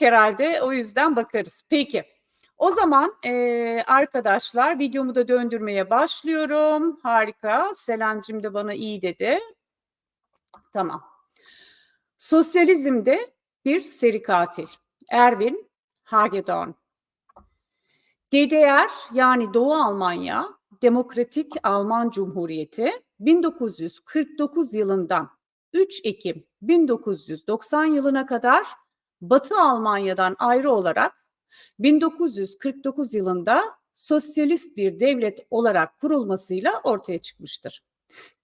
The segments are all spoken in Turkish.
herhalde o yüzden bakarız. Peki. O zaman e, arkadaşlar videomu da döndürmeye başlıyorum. Harika. Selancım da bana iyi dedi. Tamam. Sosyalizmde bir seri katil. Erwin Hagedorn. DDR yani Doğu Almanya Demokratik Alman Cumhuriyeti 1949 yılından 3 Ekim 1990 yılına kadar Batı Almanya'dan ayrı olarak 1949 yılında sosyalist bir devlet olarak kurulmasıyla ortaya çıkmıştır.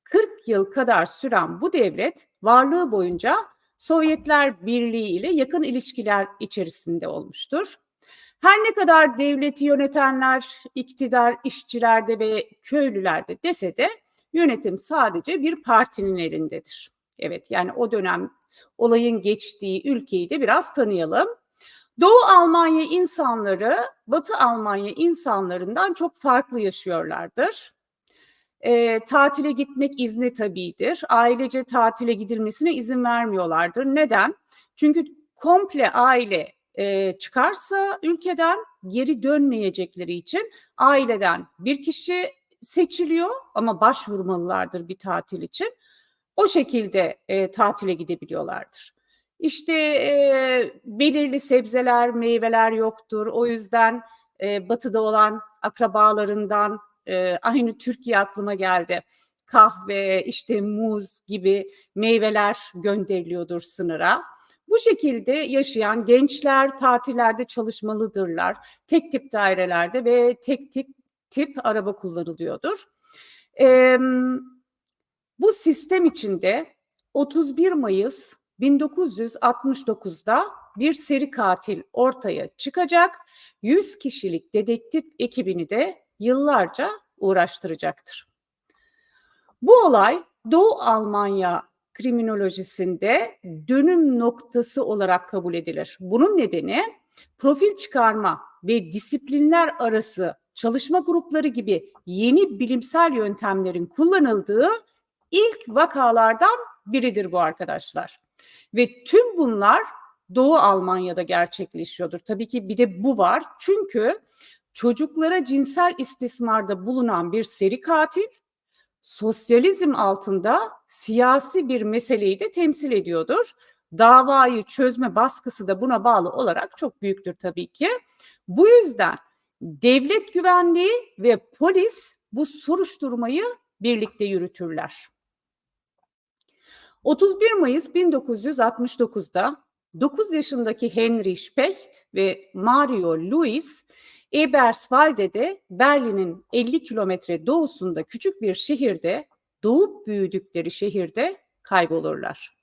40 yıl kadar süren bu devlet varlığı boyunca Sovyetler Birliği ile yakın ilişkiler içerisinde olmuştur. Her ne kadar devleti yönetenler iktidar işçilerde ve köylülerde dese de yönetim sadece bir partinin elindedir. Evet yani o dönem olayın geçtiği ülkeyi de biraz tanıyalım. Doğu Almanya insanları Batı Almanya insanlarından çok farklı yaşıyorlardır. E, tatile gitmek izni tabidir. Ailece tatile gidilmesine izin vermiyorlardır. Neden? Çünkü komple aile e, çıkarsa ülkeden geri dönmeyecekleri için aileden bir kişi seçiliyor ama başvurmalılardır bir tatil için. O şekilde e, tatile gidebiliyorlardır. İşte e, belirli sebzeler, meyveler yoktur. O yüzden e, batıda olan akrabalarından e, aynı Türkiye aklıma geldi. Kahve, işte muz gibi meyveler gönderiliyordur sınıra. Bu şekilde yaşayan gençler tatillerde çalışmalıdırlar. Tek tip dairelerde ve tek tip tip araba kullanılıyordur. Ee, bu sistem içinde 31 Mayıs 1969'da bir seri katil ortaya çıkacak. 100 kişilik dedektif ekibini de yıllarca uğraştıracaktır. Bu olay Doğu Almanya kriminolojisinde dönüm noktası olarak kabul edilir. Bunun nedeni profil çıkarma ve disiplinler arası çalışma grupları gibi yeni bilimsel yöntemlerin kullanıldığı ilk vakalardan biridir bu arkadaşlar. Ve tüm bunlar Doğu Almanya'da gerçekleşiyordur. Tabii ki bir de bu var. Çünkü çocuklara cinsel istismarda bulunan bir seri katil sosyalizm altında siyasi bir meseleyi de temsil ediyordur. Davayı çözme baskısı da buna bağlı olarak çok büyüktür tabii ki. Bu yüzden devlet güvenliği ve polis bu soruşturmayı birlikte yürütürler. 31 Mayıs 1969'da 9 yaşındaki Henry Specht ve Mario Luis Eberswalde'de Berlin'in 50 kilometre doğusunda küçük bir şehirde doğup büyüdükleri şehirde kaybolurlar.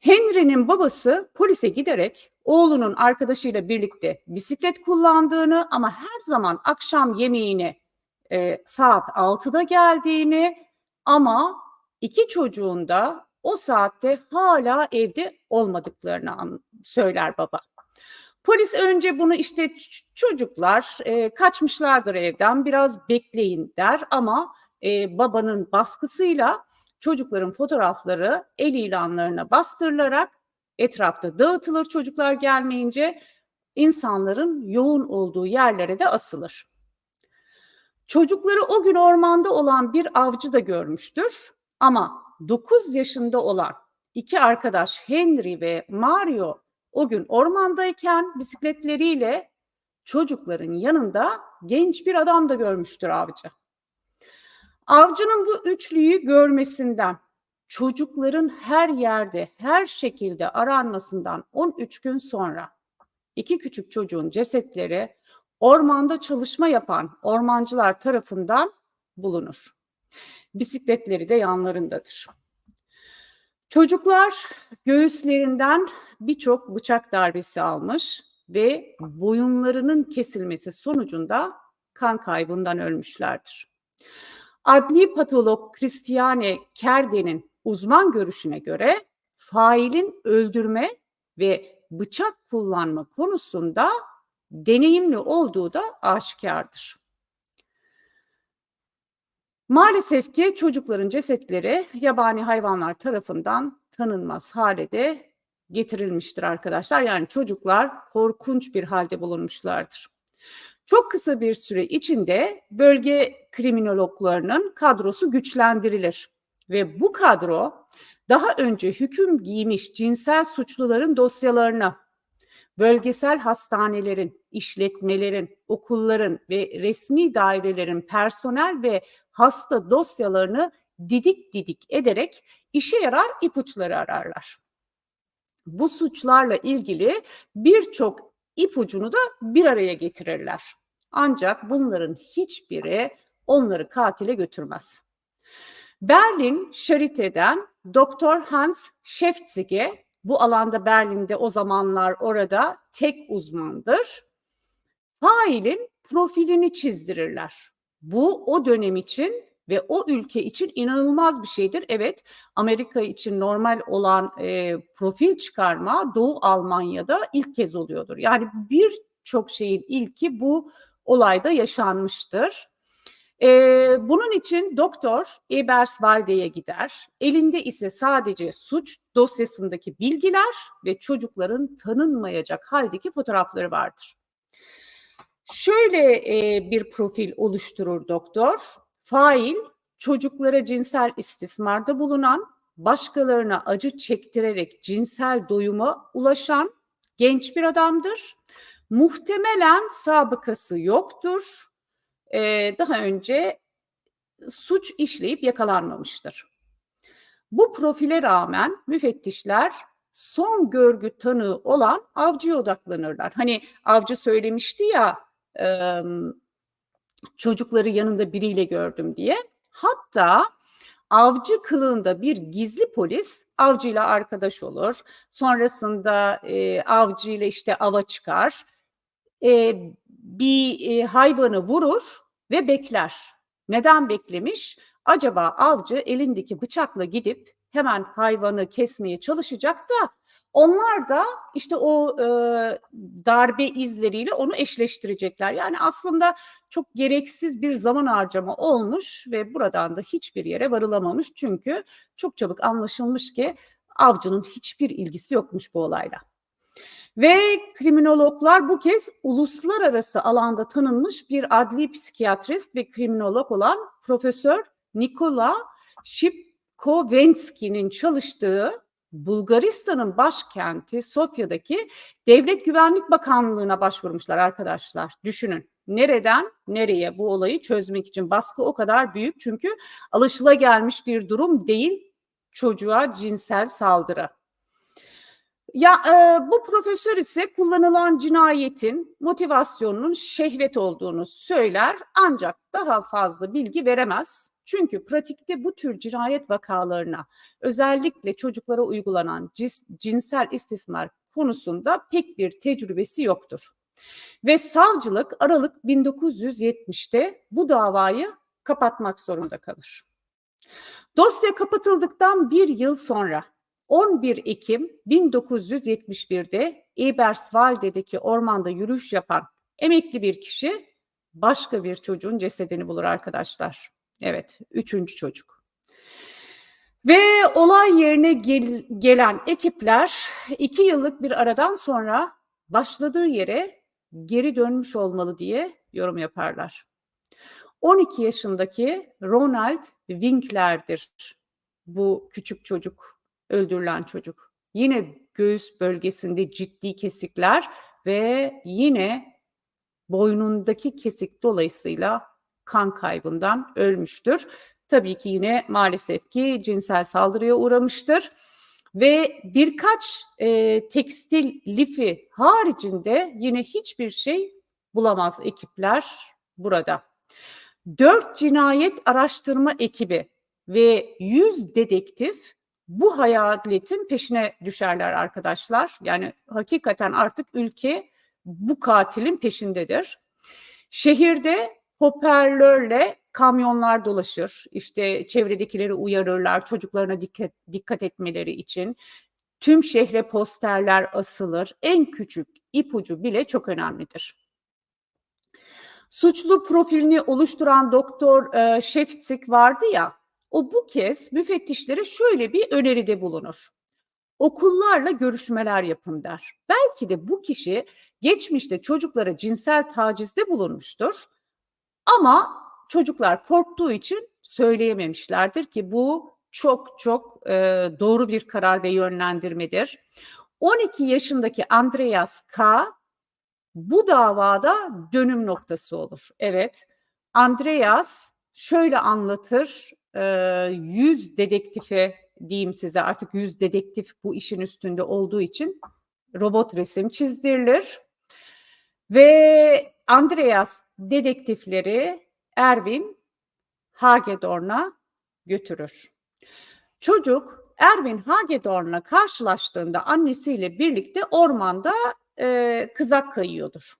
Henry'nin babası polise giderek oğlunun arkadaşıyla birlikte bisiklet kullandığını ama her zaman akşam yemeğine e, saat 6'da geldiğini ama iki çocuğun da o saatte hala evde olmadıklarını söyler baba. Polis önce bunu işte çocuklar e, kaçmışlardır evden biraz bekleyin der ama e, babanın baskısıyla çocukların fotoğrafları el ilanlarına bastırılarak etrafta dağıtılır çocuklar gelmeyince insanların yoğun olduğu yerlere de asılır. Çocukları o gün ormanda olan bir avcı da görmüştür ama 9 yaşında olan iki arkadaş Henry ve Mario o gün ormandayken bisikletleriyle çocukların yanında genç bir adam da görmüştür avcı. Avcının bu üçlüyü görmesinden, çocukların her yerde, her şekilde aranmasından 13 gün sonra iki küçük çocuğun cesetleri ormanda çalışma yapan ormancılar tarafından bulunur. Bisikletleri de yanlarındadır. Çocuklar göğüslerinden birçok bıçak darbesi almış ve boyunlarının kesilmesi sonucunda kan kaybından ölmüşlerdir. Adli patolog Christiane Kerde'nin uzman görüşüne göre failin öldürme ve bıçak kullanma konusunda deneyimli olduğu da aşikardır. Maalesef ki çocukların cesetleri yabani hayvanlar tarafından tanınmaz hale de getirilmiştir arkadaşlar. Yani çocuklar korkunç bir halde bulunmuşlardır. Çok kısa bir süre içinde bölge kriminologlarının kadrosu güçlendirilir ve bu kadro daha önce hüküm giymiş cinsel suçluların dosyalarını bölgesel hastanelerin, işletmelerin, okulların ve resmi dairelerin personel ve hasta dosyalarını didik didik ederek işe yarar ipuçları ararlar. Bu suçlarla ilgili birçok ipucunu da bir araya getirirler. Ancak bunların hiçbiri onları katile götürmez. Berlin Charité'den Doktor Hans Schäfzige bu alanda Berlin'de o zamanlar orada tek uzmandır. Failin profilini çizdirirler. Bu o dönem için ve o ülke için inanılmaz bir şeydir. Evet, Amerika için normal olan e, profil çıkarma Doğu Almanya'da ilk kez oluyordur. Yani birçok şeyin ilki bu olayda yaşanmıştır. Ee, bunun için doktor Eberswalde'ye gider. Elinde ise sadece suç dosyasındaki bilgiler ve çocukların tanınmayacak haldeki fotoğrafları vardır. Şöyle e, bir profil oluşturur doktor. Fail, çocuklara cinsel istismarda bulunan, başkalarına acı çektirerek cinsel doyuma ulaşan genç bir adamdır. Muhtemelen sabıkası yoktur e, daha önce suç işleyip yakalanmamıştır. Bu profile rağmen müfettişler son görgü tanığı olan avcıya odaklanırlar. Hani avcı söylemişti ya e, çocukları yanında biriyle gördüm diye. Hatta avcı kılığında bir gizli polis avcıyla arkadaş olur. Sonrasında e, avcıyla işte ava çıkar. E, bir e, hayvanı vurur ve bekler. Neden beklemiş? Acaba avcı elindeki bıçakla gidip hemen hayvanı kesmeye çalışacak da onlar da işte o e, darbe izleriyle onu eşleştirecekler. Yani aslında çok gereksiz bir zaman harcama olmuş ve buradan da hiçbir yere varılamamış. Çünkü çok çabuk anlaşılmış ki avcının hiçbir ilgisi yokmuş bu olayla. Ve kriminologlar bu kez uluslararası alanda tanınmış bir adli psikiyatrist ve kriminolog olan Profesör Nikola Shipkovensky'nin çalıştığı Bulgaristan'ın başkenti Sofya'daki Devlet Güvenlik Bakanlığı'na başvurmuşlar arkadaşlar. Düşünün nereden nereye bu olayı çözmek için baskı o kadar büyük çünkü alışılagelmiş bir durum değil çocuğa cinsel saldırı. Ya e, bu profesör ise kullanılan cinayetin motivasyonunun şehvet olduğunu söyler ancak daha fazla bilgi veremez. Çünkü pratikte bu tür cinayet vakalarına özellikle çocuklara uygulanan cis, cinsel istismar konusunda pek bir tecrübesi yoktur. Ve savcılık Aralık 1970'te bu davayı kapatmak zorunda kalır. Dosya kapatıldıktan bir yıl sonra 11 Ekim 1971'de Eberswalde'deki ormanda yürüyüş yapan emekli bir kişi başka bir çocuğun cesedini bulur arkadaşlar. Evet, üçüncü çocuk. Ve olay yerine gel- gelen ekipler iki yıllık bir aradan sonra başladığı yere geri dönmüş olmalı diye yorum yaparlar. 12 yaşındaki Ronald Winkler'dir bu küçük çocuk öldürülen çocuk. Yine göğüs bölgesinde ciddi kesikler ve yine boynundaki kesik dolayısıyla kan kaybından ölmüştür. Tabii ki yine maalesef ki cinsel saldırıya uğramıştır ve birkaç e, tekstil lifi haricinde yine hiçbir şey bulamaz ekipler burada. Dört cinayet araştırma ekibi ve yüz dedektif bu hayaletin peşine düşerler arkadaşlar. Yani hakikaten artık ülke bu katilin peşindedir. Şehirde hoparlörle kamyonlar dolaşır. İşte çevredekileri uyarırlar çocuklarına dikkat, dikkat etmeleri için. Tüm şehre posterler asılır. En küçük ipucu bile çok önemlidir. Suçlu profilini oluşturan doktor e, Şeftsik vardı ya, o bu kez müfettişlere şöyle bir öneride bulunur. okullarla görüşmeler yapın der. Belki de bu kişi geçmişte çocuklara cinsel tacizde bulunmuştur. Ama çocuklar korktuğu için söyleyememişlerdir ki bu çok çok e, doğru bir karar ve yönlendirmedir. 12 yaşındaki Andreas K bu davada dönüm noktası olur. Evet, Andreas şöyle anlatır, yüz dedektifi diyeyim size artık yüz dedektif bu işin üstünde olduğu için robot resim çizdirilir. Ve Andreas dedektifleri Erwin Hagedorn'a götürür. Çocuk Erwin Hagedorn'la karşılaştığında annesiyle birlikte ormanda e, kızak kayıyordur.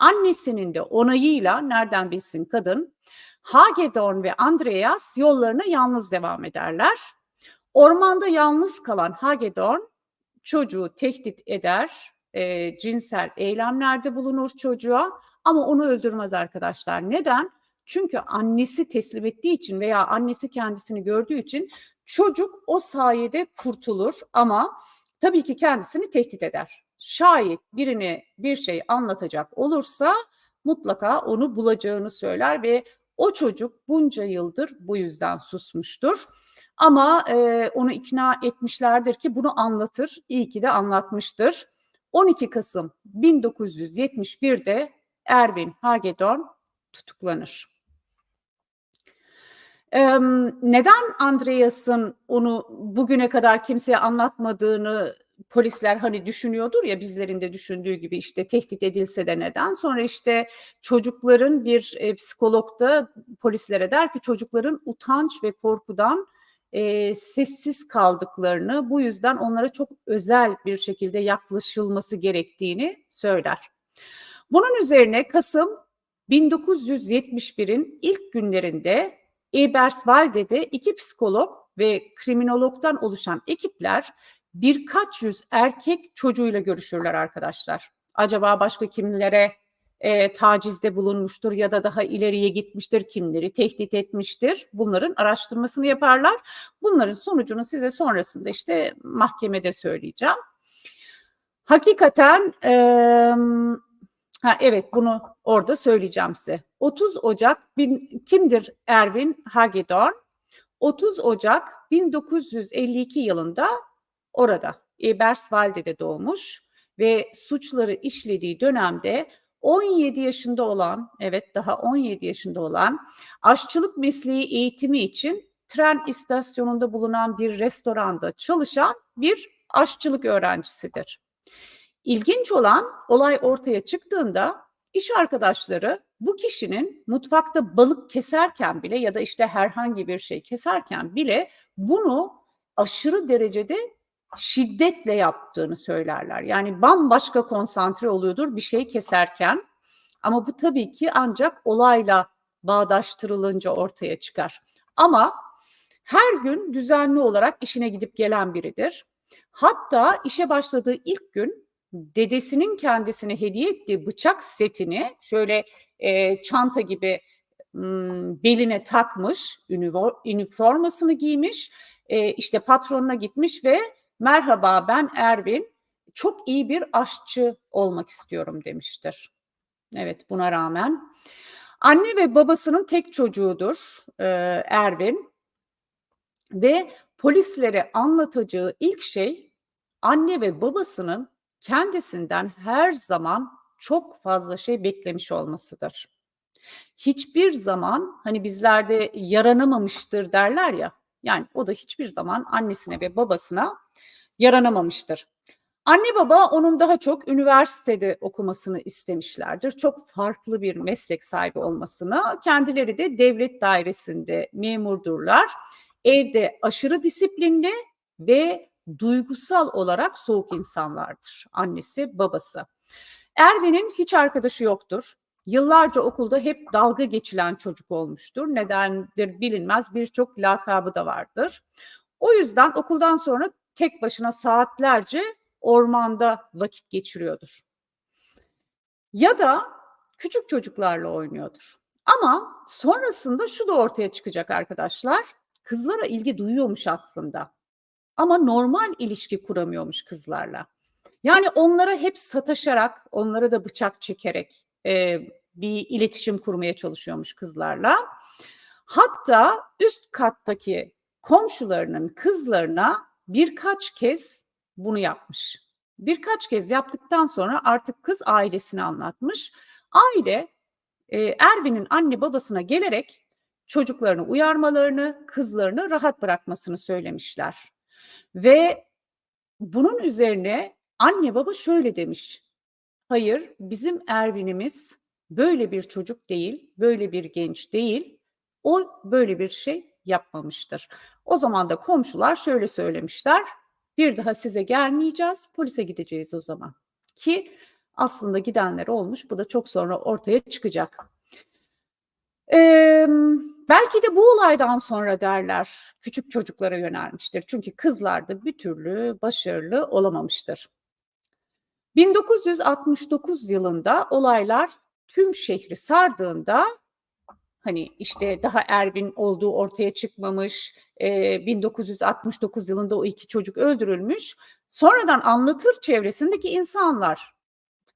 Annesinin de onayıyla nereden bilsin kadın Hagedorn ve Andreas yollarına yalnız devam ederler. Ormanda yalnız kalan Hagedorn çocuğu tehdit eder, e, cinsel eylemlerde bulunur çocuğa ama onu öldürmez arkadaşlar. Neden? Çünkü annesi teslim ettiği için veya annesi kendisini gördüğü için çocuk o sayede kurtulur ama tabii ki kendisini tehdit eder. Şayet birine bir şey anlatacak olursa mutlaka onu bulacağını söyler ve o çocuk bunca yıldır bu yüzden susmuştur. Ama e, onu ikna etmişlerdir ki bunu anlatır. İyi ki de anlatmıştır. 12 Kasım 1971'de Erwin Hagedorn tutuklanır. Ee, neden Andreas'ın onu bugüne kadar kimseye anlatmadığını polisler hani düşünüyordur ya bizlerin de düşündüğü gibi işte tehdit edilse de neden sonra işte çocukların bir e, psikolog da polislere der ki çocukların utanç ve korkudan e, sessiz kaldıklarını bu yüzden onlara çok özel bir şekilde yaklaşılması gerektiğini söyler. Bunun üzerine Kasım 1971'in ilk günlerinde Eberswalde'de iki psikolog ve kriminologdan oluşan ekipler birkaç yüz erkek çocuğuyla görüşürler arkadaşlar. Acaba başka kimlere e, tacizde bulunmuştur ya da daha ileriye gitmiştir, kimleri tehdit etmiştir. Bunların araştırmasını yaparlar. Bunların sonucunu size sonrasında işte mahkemede söyleyeceğim. Hakikaten e, ha evet bunu orada söyleyeceğim size. 30 Ocak bin, kimdir Erwin Hagedorn? 30 Ocak 1952 yılında orada Eberswalde'de doğmuş ve suçları işlediği dönemde 17 yaşında olan, evet daha 17 yaşında olan aşçılık mesleği eğitimi için tren istasyonunda bulunan bir restoranda çalışan bir aşçılık öğrencisidir. İlginç olan olay ortaya çıktığında iş arkadaşları bu kişinin mutfakta balık keserken bile ya da işte herhangi bir şey keserken bile bunu aşırı derecede şiddetle yaptığını söylerler. Yani bambaşka konsantre oluyordur bir şey keserken. Ama bu tabii ki ancak olayla bağdaştırılınca ortaya çıkar. Ama her gün düzenli olarak işine gidip gelen biridir. Hatta işe başladığı ilk gün dedesinin kendisine hediye ettiği bıçak setini şöyle e, çanta gibi m, beline takmış, üniformasını giymiş, e, işte patronuna gitmiş ve merhaba ben Ervin, çok iyi bir aşçı olmak istiyorum demiştir. Evet buna rağmen. Anne ve babasının tek çocuğudur e, Ervin ve polislere anlatacağı ilk şey anne ve babasının kendisinden her zaman çok fazla şey beklemiş olmasıdır. Hiçbir zaman hani bizlerde yaranamamıştır derler ya. Yani o da hiçbir zaman annesine ve babasına yaranamamıştır. Anne baba onun daha çok üniversitede okumasını istemişlerdir. Çok farklı bir meslek sahibi olmasını. Kendileri de devlet dairesinde memurdurlar. Evde aşırı disiplinli ve duygusal olarak soğuk insanlardır. Annesi, babası. Ervin'in hiç arkadaşı yoktur. Yıllarca okulda hep dalga geçilen çocuk olmuştur. Nedendir bilinmez birçok lakabı da vardır. O yüzden okuldan sonra tek başına saatlerce ormanda vakit geçiriyordur. Ya da küçük çocuklarla oynuyordur. Ama sonrasında şu da ortaya çıkacak arkadaşlar. Kızlara ilgi duyuyormuş aslında. ama normal ilişki kuramıyormuş kızlarla. Yani onlara hep sataşarak, onlara da bıçak çekerek e, bir iletişim kurmaya çalışıyormuş kızlarla. Hatta üst kattaki komşularının kızlarına birkaç kez bunu yapmış. Birkaç kez yaptıktan sonra artık kız ailesine anlatmış. Aile e, Ervin'in anne babasına gelerek çocuklarını uyarmalarını, kızlarını rahat bırakmasını söylemişler. Ve bunun üzerine anne baba şöyle demiş. Hayır, bizim Ervin'imiz böyle bir çocuk değil, böyle bir genç değil. O böyle bir şey yapmamıştır. O zaman da komşular şöyle söylemişler. Bir daha size gelmeyeceğiz, polise gideceğiz o zaman. Ki aslında gidenler olmuş. Bu da çok sonra ortaya çıkacak. Ee, belki de bu olaydan sonra derler küçük çocuklara yönelmiştir. Çünkü kızlar da bir türlü başarılı olamamıştır. 1969 yılında olaylar tüm şehri sardığında hani işte daha Ervin olduğu ortaya çıkmamış, e, 1969 yılında o iki çocuk öldürülmüş. Sonradan anlatır çevresindeki insanlar.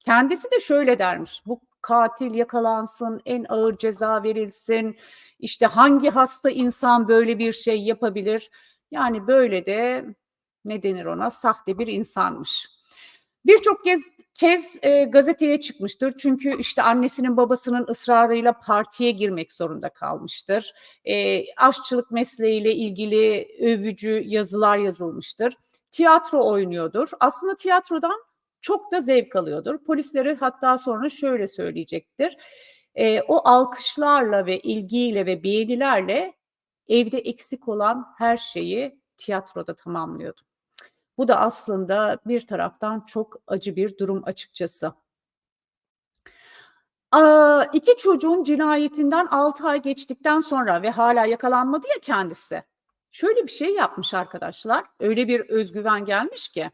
Kendisi de şöyle dermiş, bu katil yakalansın, en ağır ceza verilsin, işte hangi hasta insan böyle bir şey yapabilir? Yani böyle de ne denir ona, sahte bir insanmış. Birçok kez kez e, gazeteye çıkmıştır. Çünkü işte annesinin babasının ısrarıyla partiye girmek zorunda kalmıştır. E, aşçılık mesleğiyle ilgili övücü yazılar yazılmıştır. Tiyatro oynuyordur. Aslında tiyatrodan çok da zevk alıyordur. Polisleri hatta sonra şöyle söyleyecektir. E, o alkışlarla ve ilgiyle ve beğenilerle evde eksik olan her şeyi tiyatroda tamamlıyordu. Bu da aslında bir taraftan çok acı bir durum açıkçası. İki çocuğun cinayetinden 6 ay geçtikten sonra ve hala yakalanmadı ya kendisi. Şöyle bir şey yapmış arkadaşlar. Öyle bir özgüven gelmiş ki.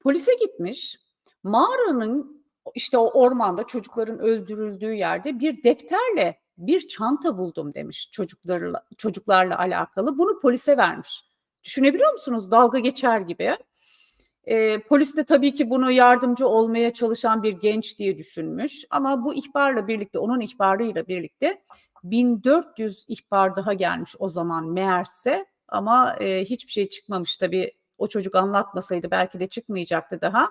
Polise gitmiş. Mağaranın işte o ormanda çocukların öldürüldüğü yerde bir defterle bir çanta buldum demiş çocuklarla çocuklarla alakalı. Bunu polise vermiş. Düşünebiliyor musunuz? Dalga geçer gibi. E, polis de tabii ki bunu yardımcı olmaya çalışan bir genç diye düşünmüş. Ama bu ihbarla birlikte, onun ihbarıyla birlikte 1400 ihbar daha gelmiş o zaman meğerse. Ama e, hiçbir şey çıkmamış tabii. O çocuk anlatmasaydı belki de çıkmayacaktı daha.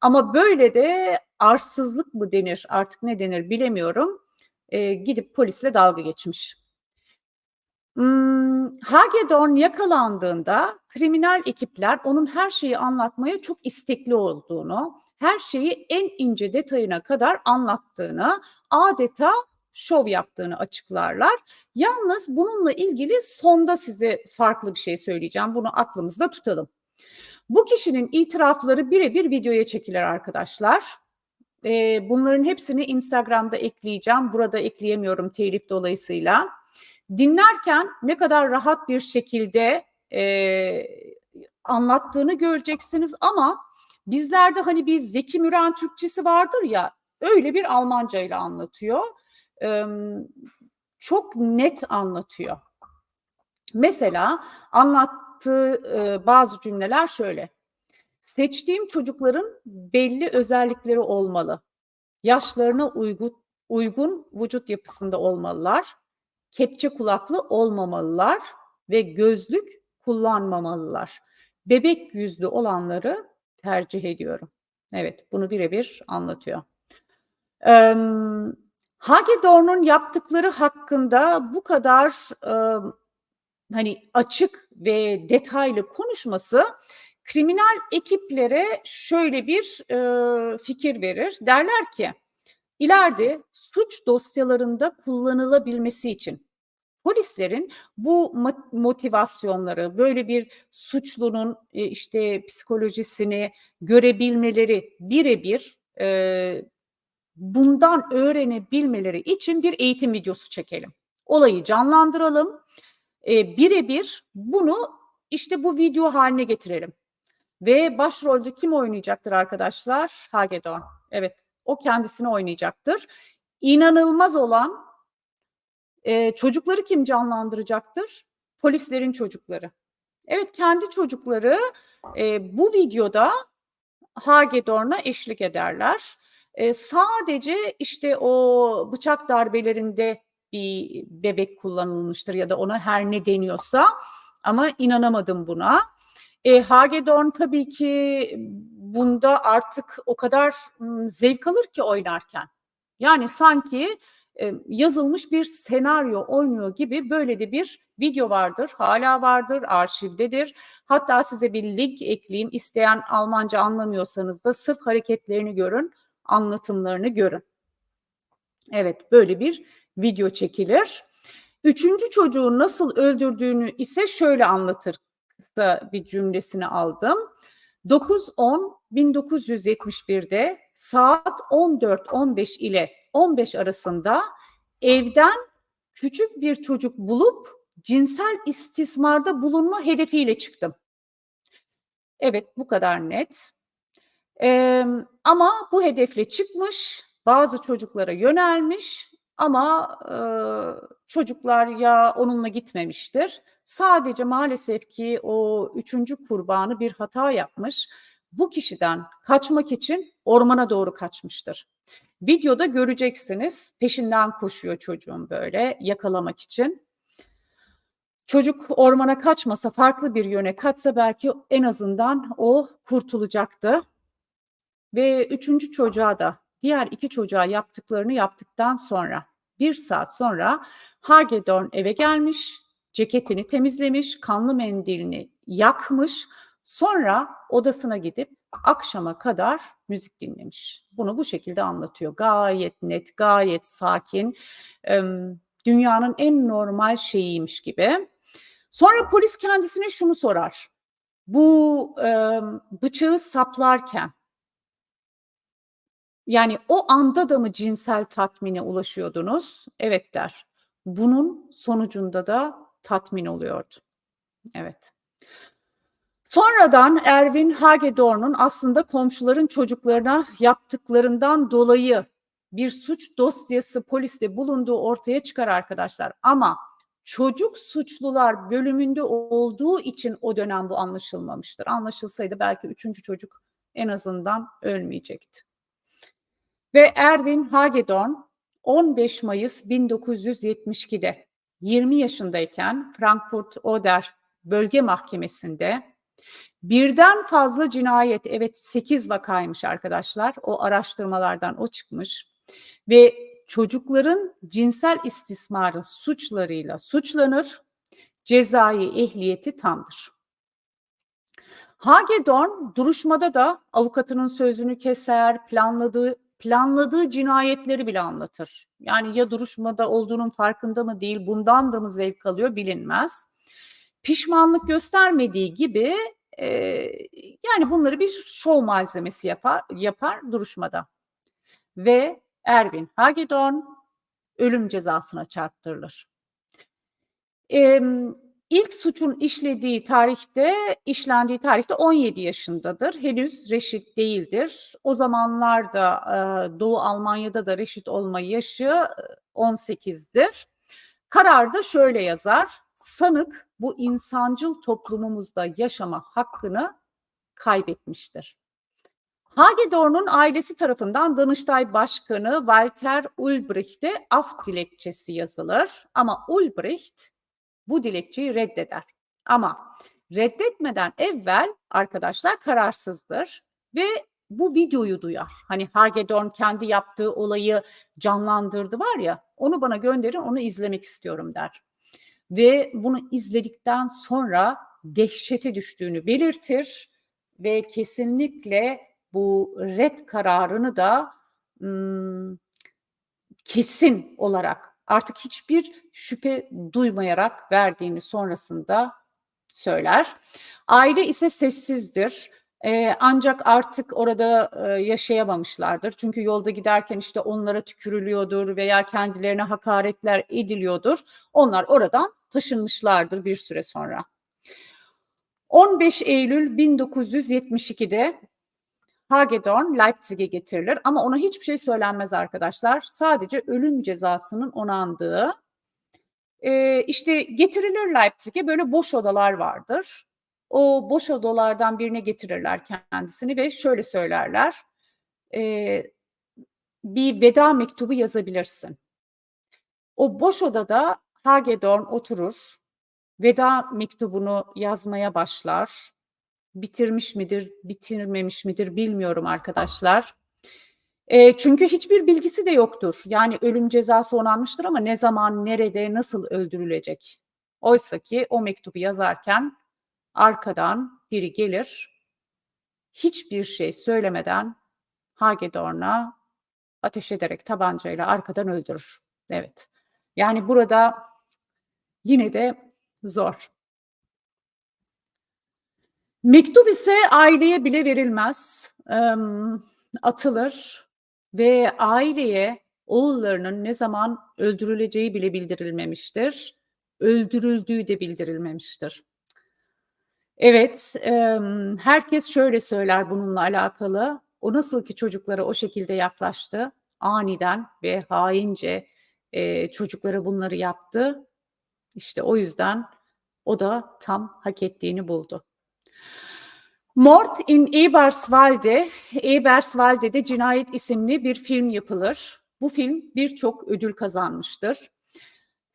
Ama böyle de arsızlık mı denir artık ne denir bilemiyorum. E, gidip polisle dalga geçmiş. Hmm, Hagedorn yakalandığında kriminal ekipler onun her şeyi anlatmaya çok istekli olduğunu, her şeyi en ince detayına kadar anlattığını, adeta şov yaptığını açıklarlar. Yalnız bununla ilgili sonda size farklı bir şey söyleyeceğim. Bunu aklımızda tutalım. Bu kişinin itirafları birebir videoya çekilir arkadaşlar. Ee, bunların hepsini Instagram'da ekleyeceğim. Burada ekleyemiyorum telif dolayısıyla dinlerken ne kadar rahat bir şekilde e, anlattığını göreceksiniz ama bizlerde hani bir Zeki Müren Türkçesi vardır ya öyle bir Almanca ile anlatıyor. E, çok net anlatıyor. Mesela anlattığı e, bazı cümleler şöyle. Seçtiğim çocukların belli özellikleri olmalı. Yaşlarına uygun, uygun vücut yapısında olmalılar kepçe kulaklı olmamalılar ve gözlük kullanmamalılar. Bebek yüzlü olanları tercih ediyorum. Evet, bunu birebir anlatıyor. Ee, Hagedorn'un yaptıkları hakkında bu kadar e, hani açık ve detaylı konuşması kriminal ekiplere şöyle bir e, fikir verir. Derler ki İleride suç dosyalarında kullanılabilmesi için polislerin bu motivasyonları, böyle bir suçlunun e, işte psikolojisini görebilmeleri birebir e, bundan öğrenebilmeleri için bir eğitim videosu çekelim. Olayı canlandıralım. E, birebir bunu işte bu video haline getirelim. Ve başrolde kim oynayacaktır arkadaşlar? Hagedorn. Evet o kendisini oynayacaktır. İnanılmaz olan e, çocukları kim canlandıracaktır? Polislerin çocukları. Evet kendi çocukları e, bu videoda Hagedorn'a eşlik ederler. E, sadece işte o bıçak darbelerinde bir bebek kullanılmıştır ya da ona her ne deniyorsa ama inanamadım buna. E, Hagedorn tabii ki bunda artık o kadar zevk alır ki oynarken. Yani sanki yazılmış bir senaryo oynuyor gibi böyle de bir video vardır, hala vardır, arşivdedir. Hatta size bir link ekleyeyim. İsteyen Almanca anlamıyorsanız da sırf hareketlerini görün, anlatımlarını görün. Evet, böyle bir video çekilir. Üçüncü çocuğu nasıl öldürdüğünü ise şöyle anlatır da bir cümlesini aldım. 9-10-1971'de saat 14-15 ile 15 arasında evden küçük bir çocuk bulup cinsel istismarda bulunma hedefiyle çıktım. Evet bu kadar net. Ee, ama bu hedefle çıkmış, bazı çocuklara yönelmiş ama e, çocuklar ya onunla gitmemiştir. Sadece maalesef ki o üçüncü kurbanı bir hata yapmış. Bu kişiden kaçmak için ormana doğru kaçmıştır. Videoda göreceksiniz peşinden koşuyor çocuğun böyle yakalamak için. Çocuk ormana kaçmasa farklı bir yöne kaçsa belki en azından o kurtulacaktı. Ve üçüncü çocuğa da diğer iki çocuğa yaptıklarını yaptıktan sonra bir saat sonra Hagedorn eve gelmiş, ceketini temizlemiş, kanlı mendilini yakmış. Sonra odasına gidip akşama kadar müzik dinlemiş. Bunu bu şekilde anlatıyor. Gayet net, gayet sakin. Dünyanın en normal şeyiymiş gibi. Sonra polis kendisine şunu sorar. Bu bıçağı saplarken yani o anda da mı cinsel tatmine ulaşıyordunuz? Evet der. Bunun sonucunda da tatmin oluyordu. Evet. Sonradan Erwin Hagedorn'un aslında komşuların çocuklarına yaptıklarından dolayı bir suç dosyası poliste bulunduğu ortaya çıkar arkadaşlar. Ama çocuk suçlular bölümünde olduğu için o dönem bu anlaşılmamıştır. Anlaşılsaydı belki üçüncü çocuk en azından ölmeyecekti. Ve Erwin Hagedorn 15 Mayıs 1972'de 20 yaşındayken Frankfurt Oder Bölge Mahkemesi'nde birden fazla cinayet, evet 8 vakaymış arkadaşlar, o araştırmalardan o çıkmış ve çocukların cinsel istismarı suçlarıyla suçlanır, cezai ehliyeti tamdır. Hagedorn duruşmada da avukatının sözünü keser, planladığı planladığı cinayetleri bile anlatır. Yani ya duruşmada olduğunun farkında mı değil, bundan da mı zevk alıyor bilinmez. Pişmanlık göstermediği gibi e, yani bunları bir şov malzemesi yapar, yapar duruşmada. Ve Erwin Hagedorn ölüm cezasına çarptırılır. E, İlk suçun işlediği tarihte, işlendiği tarihte 17 yaşındadır. Henüz reşit değildir. O zamanlarda e, Doğu Almanya'da da reşit olma yaşı 18'dir. Kararda şöyle yazar. Sanık bu insancıl toplumumuzda yaşama hakkını kaybetmiştir. Hagedorn'un ailesi tarafından Danıştay Başkanı Walter Ulbricht'e af dilekçesi yazılır. Ama Ulbricht bu dilekçeyi reddeder. Ama reddetmeden evvel arkadaşlar kararsızdır ve bu videoyu duyar. Hani Hagedorn kendi yaptığı olayı canlandırdı var ya onu bana gönderin onu izlemek istiyorum der. Ve bunu izledikten sonra dehşete düştüğünü belirtir ve kesinlikle bu red kararını da ım, kesin olarak artık hiçbir şüphe duymayarak verdiğini sonrasında söyler. Aile ise sessizdir. Ee, ancak artık orada e, yaşayamamışlardır. Çünkü yolda giderken işte onlara tükürülüyordur veya kendilerine hakaretler ediliyordur. Onlar oradan taşınmışlardır bir süre sonra. 15 Eylül 1972'de Hagedorn Leipzig'e getirilir ama ona hiçbir şey söylenmez arkadaşlar. Sadece ölüm cezasının onandığı. Ee, işte getirilir Leipzig'e böyle boş odalar vardır. O boş odalardan birine getirirler kendisini ve şöyle söylerler. "Eee, bir veda mektubu yazabilirsin." O boş odada Hagedorn oturur. Veda mektubunu yazmaya başlar. Bitirmiş midir, bitirmemiş midir bilmiyorum arkadaşlar. Eee, çünkü hiçbir bilgisi de yoktur. Yani ölüm cezası onanmıştır ama ne zaman, nerede, nasıl öldürülecek? Oysaki o mektubu yazarken arkadan biri gelir, hiçbir şey söylemeden Hagedorn'a ateş ederek tabancayla arkadan öldürür. Evet. Yani burada yine de zor. Mektup ise aileye bile verilmez. Atılır ve aileye oğullarının ne zaman öldürüleceği bile bildirilmemiştir. Öldürüldüğü de bildirilmemiştir. Evet, herkes şöyle söyler bununla alakalı. O nasıl ki çocuklara o şekilde yaklaştı, aniden ve haince, çocuklara bunları yaptı. İşte o yüzden o da tam hak ettiğini buldu. Mord in Eberswalde, Eberswalde'de Cinayet isimli bir film yapılır. Bu film birçok ödül kazanmıştır.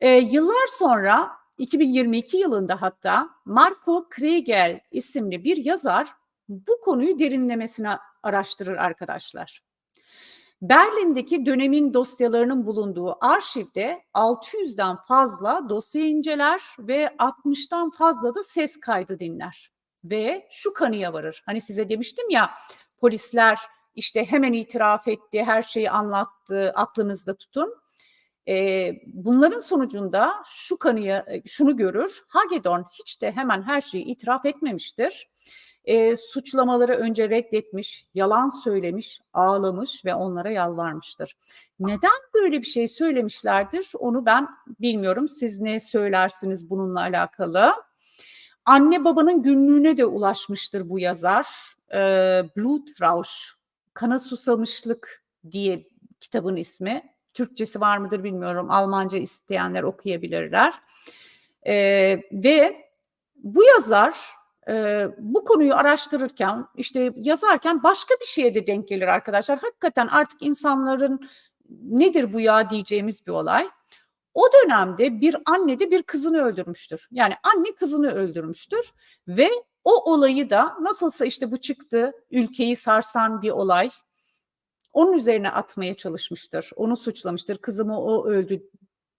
Eee, yıllar sonra 2022 yılında hatta Marco Kriegel isimli bir yazar bu konuyu derinlemesine araştırır arkadaşlar. Berlin'deki dönemin dosyalarının bulunduğu arşivde 600'den fazla dosya inceler ve 60'tan fazla da ses kaydı dinler ve şu kanıya varır. Hani size demiştim ya polisler işte hemen itiraf etti, her şeyi anlattı, aklınızda tutun. Eee, bunların sonucunda şu kanıya eee, şunu görür. Hagedorn hiç de hemen her şeyi itiraf etmemiştir. Eee, suçlamaları önce reddetmiş, yalan söylemiş, ağlamış ve onlara yalvarmıştır. Neden böyle bir şey söylemişlerdir onu ben bilmiyorum. Siz ne söylersiniz bununla alakalı? Anne babanın günlüğüne de ulaşmıştır bu yazar. Eee, Blutrausch, Kana Susamışlık diye kitabın ismi. Türkçesi var mıdır bilmiyorum. Almanca isteyenler okuyabilirler. Eee, ve bu yazar, eee, bu konuyu araştırırken, işte yazarken başka bir şeye de denk gelir arkadaşlar. Hakikaten artık insanların nedir bu ya diyeceğimiz bir olay. O dönemde bir anne de bir kızını öldürmüştür. Yani anne kızını öldürmüştür ve o olayı da nasılsa işte bu çıktı, ülkeyi sarsan bir olay. Onun üzerine atmaya çalışmıştır. Onu suçlamıştır. Kızımı o öldü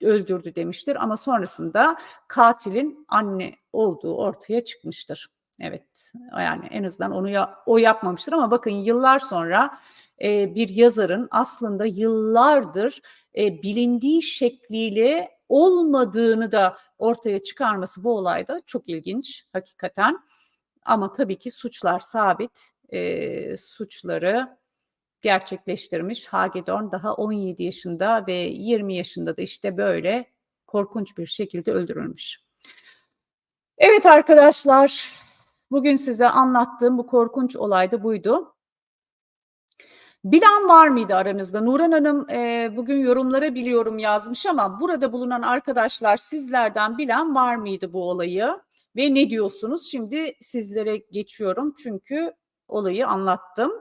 öldürdü demiştir ama sonrasında katilin anne olduğu ortaya çıkmıştır. Evet. Yani en azından onu ya, o yapmamıştır ama bakın yıllar sonra eee, bir yazarın aslında yıllardır eee, bilindiği şekliyle olmadığını da ortaya çıkarması bu olayda çok ilginç hakikaten. Ama tabii ki suçlar sabit. Eee, suçları gerçekleştirmiş. Hagedorn daha 17 yaşında ve 20 yaşında da işte böyle korkunç bir şekilde öldürülmüş. Evet arkadaşlar, bugün size anlattığım bu korkunç olay da buydu. Bilen var mıydı aranızda? Nuran Hanım e, bugün yorumlara biliyorum yazmış ama burada bulunan arkadaşlar sizlerden bilen var mıydı bu olayı? Ve ne diyorsunuz? Şimdi sizlere geçiyorum çünkü olayı anlattım.